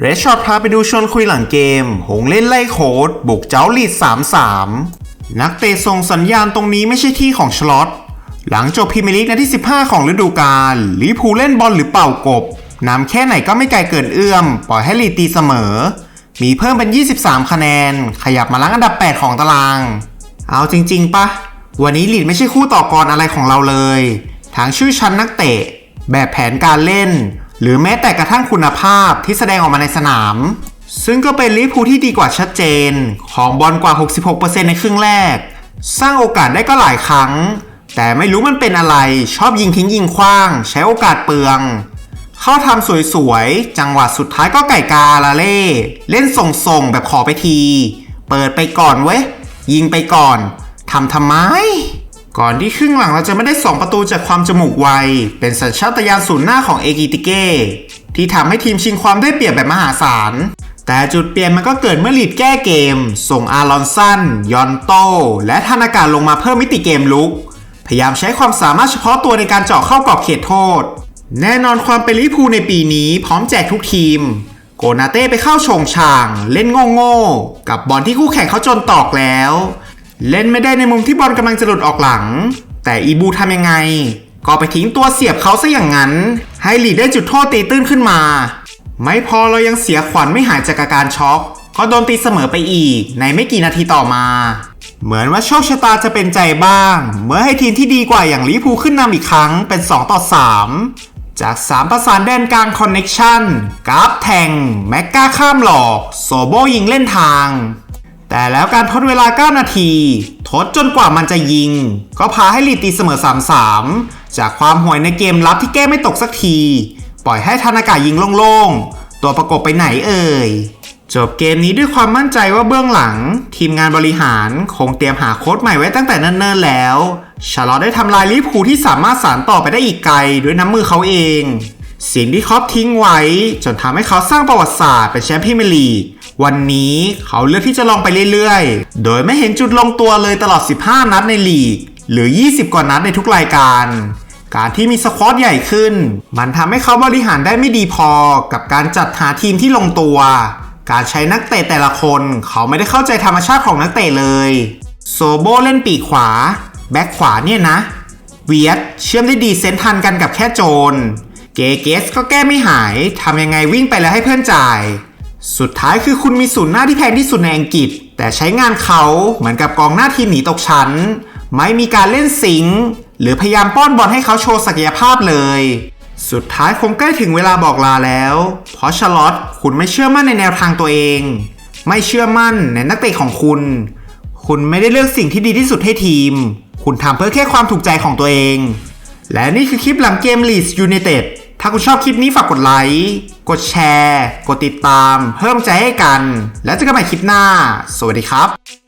เรชช็อตพาไปดูชวนคุยหลังเกม หงเล่นไล่โคดบุกเจ้าลีด 3-3 นักเตะส่งสัญญาณตรงนี้ไม่ใช่ที่ของชลอตหลังจบพรีเมียร์ลีกนัดที่ 15 ของฤดูกาลลิพูเล่นบอลหรือเป่ากบนำแค่ไหนก็ไม่ไกลเกินเอื้อม ปล่อยให้ลีดตีเสมอ มีเพิ่มเป็น 23 คะแนน ขยับมาล้งอันดับ 8 ของตาราง เอาจริง ๆปะวันนี้ลีดไม่ใช่คู่ต่อกรอะไรของเราเลย ทั้งชื่อชั้นนักเตะ แบบแผนการเล่น หรือแม้แต่กระทั่งคุณภาพที่แสดงออกมาในสนาม ซึ่งก็เป็นลิเวอร์พูลที่ดีกว่าชัดเจน ของบอลกว่า 66%ในครึ่งแรก สร้างโอกาสได้ก็หลายครั้ง แต่ไม่รู้มันเป็นอะไรชอบยิงทิ้งยิงคว้าง ใช้โอกาสเปลือง เข้าทำสวยๆ จังหวะสุดท้ายก็ไก่กาลาเล่ เล่นส่งๆ แบบขอไปที เปิดไปก่อนเว้ยยิงไปก่อนทำทำไม ก่อนที่ครึ่งหลังเราจะไม่ได้ 2 ประตูจากความจมูกไว เป็นสัญชาตญาณศูนย์หน้าของเอกิติเก้ที่ทำให้ทีมชิงความได้เปรียบแบบมหาศาล แต่จุดเปลี่ยนมันก็เกิดเมื่อลีดแก้เกม ส่งอารอนสันยอนโต และธนากาศลงมาเพิ่มมิติเกมลุก พยายามใช้ความสามารถเฉพาะตัวในการเจาะเข้ากรอบเขตโทษ แน่นอนความเป็นลิเวอร์พูลในปีนี้พร้อมแจกทุกทีม โกนาเต้ไปเข้าชงช่าง เล่นโง่ๆกับบอลที่คู่แข่งเขาจนตอกแล้ว เล่นไม่ได้ในมุมที่บอลกำลังจะหลุดออกหลัง แต่อีบูทำยังไง ก็ไปทิ้งตัวเสียบเขาซะอย่างนั้น ให้ลีดได้จุดโทษตีตื้นขึ้นมา ไม่พอเรายังเสียขวัญไม่หายจากอาการช็อกก็โดนตีเสมอไปอีก ในไม่กี่นาทีต่อมา เหมือนว่าโชคชะตาจะเป็นใจบ้าง เมื่อให้ทีมที่ดีกว่าอย่างลิพูขึ้นนำอีกครั้งเป็น 2 ต่อ 3 จาก 3 ประสานแดนกลางคอนเน็กชันกราฟแทง แม็กกาข้ามหลอก โซโบยิงเล่นทาง แต่แล้วการทดเวลา 9 นาที ทดจนกว่ามันจะยิง ก็พาให้ลีดตีเสมอ 3-3 จากความห่วยในเกมรับที่แก้ไม่ตกสักที ปล่อยให้ธนากายิงโล่งๆ ตัวประกบไปไหนเอ่ย จบเกมนี้ด้วยความมั่นใจว่าเบื้องหลัง ทีมงานบริหารคงเตรียมหาโค้ชใหม่ไว้ตั้งแต่เนิ่นๆแล้ว ชาลอได้ทำลายลิเวอร์พูที่สามารถสานต่อไปได้อีกไกลด้วยน้ำมือเขาเอง สิ่งที่ครอปทิ้งไว้ จนทำให้เขาสร้างประวัติศาสตร์เป็นแชมป์พรีเมียร์ลีก วันนี้เขาเลือกที่จะลองไปเรื่อยๆ โดยไม่เห็นจุดลงตัวเลยตลอด 15 นัดในลีก หรือ 20 กว่านัดในทุกรายการ การที่มีสควอตใหญ่ขึ้น มันทำให้เขาบริหารได้ไม่ดีพอกับการจัดหาทีมที่ลงตัว การใช้นักเตะแต่ละคนเขาไม่ได้เข้าใจธรรมชาติของนักเตะเลย โซโบเล่นปีกขวา แบ็คขวาเนี่ยนะ เวียดเชื่อมได้ดีเซนทันกันกับแค่โจนเกเกสก็แก้ไม่หายทำยังไงวิ่งไปแล้วให้เพื่อนจ่าย สุดท้ายคือคุณมีศูนย์หน้าที่แพงที่สุดในอังกฤษ แต่ใช้งานเขาเหมือนกับกองหน้าทีมหนีตกชั้น ไม่มีการเล่นสิง หรือพยายามป้อนบอลให้เขาโชว์ศักยภาพเลย สุดท้ายคงใกล้ถึงเวลาบอกลาแล้ว เพราะชาร์ลอตคุณไม่เชื่อมั่นในแนวทางตัวเอง ไม่เชื่อมั่นในนักเตะของคุณ คุณไม่ได้เลือกสิ่งที่ดีที่สุดให้ทีม คุณทำเพื่อแค่ความถูกใจของตัวเอง และนี่คือคลิปหลังเกม Leeds United ถ้าคุณชอบคลิปนี้ฝากกดไลค์ กดแชร์ กดติดตาม เพิ่มใจให้กัน แล้วเจอกันใหม่คลิปหน้า สวัสดีครับ